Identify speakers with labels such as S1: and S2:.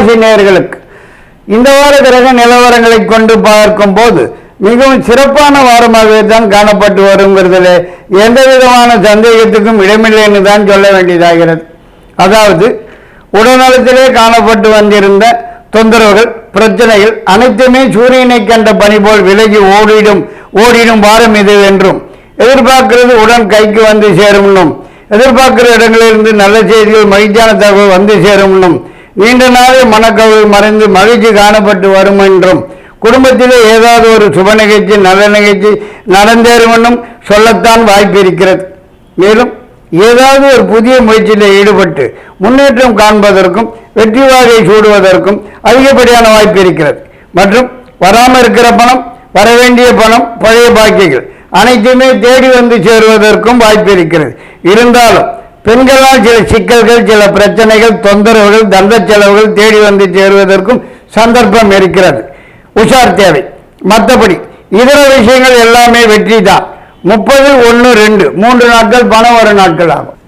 S1: ராசி நேர்களுக்கு இந்த வார கிரக நிலவரங்களை கொண்டு பார்க்கும் போது மிகவும் சிறப்பான வாரமாகவே தான் காணப்பட்டு வருங்கிறதுல எந்த விதமான சந்தேகத்துக்கும் இடமில்லை என்று தான் சொல்ல வேண்டியதாகிறது. அதாவது உடல்நலத்திலே காணப்பட்டு வந்திருந்த தொந்தரவுகள் பிரச்சனைகள் அனைத்துமே சூரியனை கண்ட பணி போல் விலகி ஓடிடும் ஓடிடும் வாரம் இது என்றும் எதிர்பார்க்கிறது உடன் கைக்கு வந்து சேரும்னும் எதிர்பார்க்கிற இடங்களிலிருந்து நல்ல செய்திகள் மகிழ்ச்சியான தகவல் வந்து சேரும்னும் நீண்ட நாளே மனக்கவலை மறைந்து மகிழ்ச்சி காணப்பட்டு வரும் என்றும் குடும்பத்திலே ஏதாவது ஒரு சுப நிகழ்ச்சி நல்ல நிகழ்ச்சி நடந்தேறும் சொல்லத்தான் வாய்ப்பு இருக்கிறது மேலும் ஏதாவது ஒரு புதிய முயற்சியில் ஈடுபட்டு முன்னேற்றம் காண்பதற்கும் வெற்றி வாகை சூடுவதற்கும் அதிகப்படியான வாய்ப்பு இருக்கிறது மற்றும் வராமல் இருக்கிற பணம் வர வேண்டிய பணம் பழைய பாக்கிகள் அனைத்துமே தேடி வந்து சேருவதற்கும் வாய்ப்பு இருக்கிறது இருந்தாலும் பெண்களால் சில சிக்கல்கள் சில பிரச்சனைகள் தொந்தரவுகள் தந்த செலவுகள் தேடி வந்து சேருவதற்கும் சந்தர்ப்பம் இருக்கிறது. உஷார் தேவை. மற்றபடி இதர விஷயங்கள் எல்லாமே வெற்றி தான் முப்பது ஒன்று ரெண்டு. மூன்று நாட்கள் பணம் வரும் நாட்கள் ஆகும்.